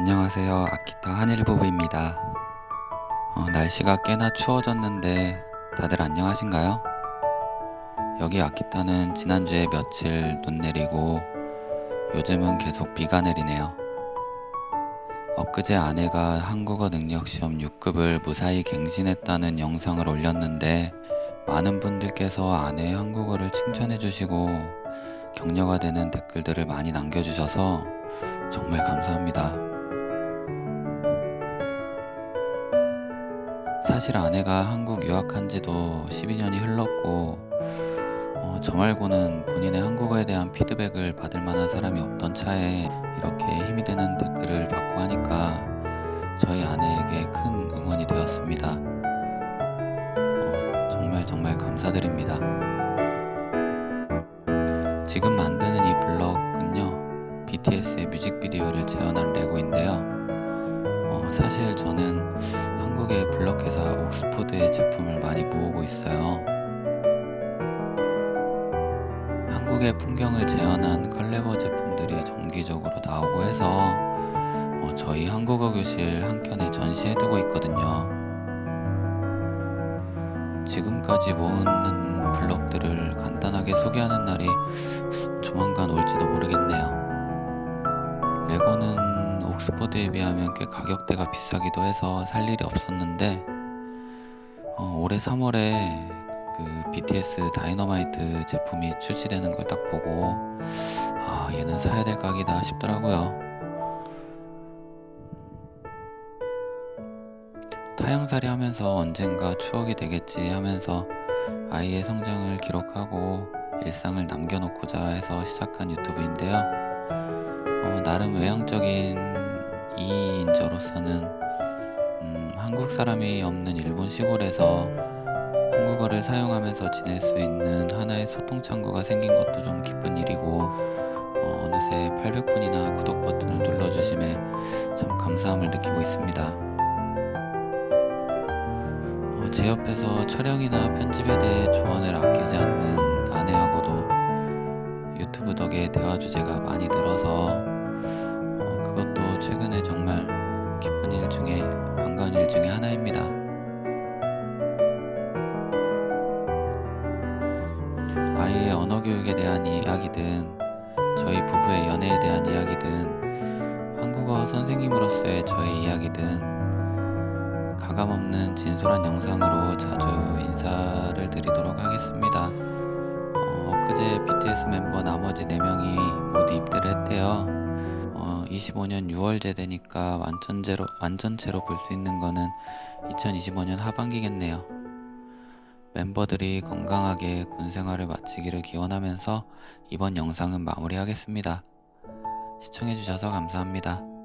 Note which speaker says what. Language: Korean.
Speaker 1: 안녕하세요. 아키타 한일부부입니다. 어, 날씨가 꽤나 추워졌는데 다들 안녕하신가요? 여기 아키타는 지난주에 며칠 눈 내리고 요즘은 계속 비가 내리네요. 엊그제 아내가 한국어 능력 시험 6급을 무사히 갱신했다는 영상을 올렸는데 많은 분들께서 아내의 한국어를 칭찬해 주시고 격려가 되는 댓글들을 많이 남겨주셔서 정말 감사합니다. 사실 아내가 한국 유학한 지도 12년이 흘렀고 어, 저 말고는 본인의 한국어에 대한 피드백을 받을 만한 사람이 없던 차에 이렇게 힘이 되는 댓글을 받고 하니까 저희 아내에게 큰 응원이 되었습니다. 어, 정말 정말 감사드립니다. 지금 만드는 이 블럭은요 BTS의 뮤직비디오를 재현한 레고인데요. 어, 사실 저는 한국의 블럭 회사 옥스포드의 제품을 많이 모으고 있어요. 한국의 풍경을 재현한 컬레버 제품들이 정기적으로 나오고 해서 어, 저희 한국어 교실 한켠에 전시해두고 있거든요. 지금까지 모은 블럭들을 간단하게 소개하는 날이 조만간 올지도 모르겠네요. 레고는 옥스포드에 비하면 꽤 가격대가 비싸기도 해서 살 일이 없었는데 어, 올해 3월에 그 BTS 다이너마이트 제품이 출시되는 걸 딱 보고 아 얘는 사야 될 각이다 싶더라고요. 타향살이 하면서 언젠가 추억이 되겠지 하면서 아이의 성장을 기록하고 일상을 남겨놓고자 해서 시작한 유튜브인데요. 어, 나름 외향적인 이인저로서는 음, 한국 사람이 없는 일본 시골에서 한국어를 사용하면서 지낼 수 있는 하나의 소통 창구가 생긴 것도 좀 기쁜 일이고 어, 어느새 800분이나 구독 버튼을 눌러주심에 참 감사함을 느끼고 있습니다. 어, 제 옆에서 촬영이나 편집에 대해 조언을 아끼지 않는 아내하고도 유튜브 덕에 대화 주제가 많이 늘어서 어, 언어 교육에 대한 이야기든 저희 부부의 연애에 대한 이야기든 한국어 선생님으로서의 저의 이야기든 가감 없는 진솔한 영상으로 자주 인사를 드리도록 하겠습니다. 어, 엊그제 BTS 멤버 나머지 4명이 모두 입대를 했대요. 어, 25년 6월제 되니까 완전제로, 완전체로 볼 수 있는 거는 2025년 하반기겠네요. 멤버들이 건강하게 군 생활을 마치기를 기원하면서 이번 영상은 마무리하겠습니다. 시청해주셔서 감사합니다.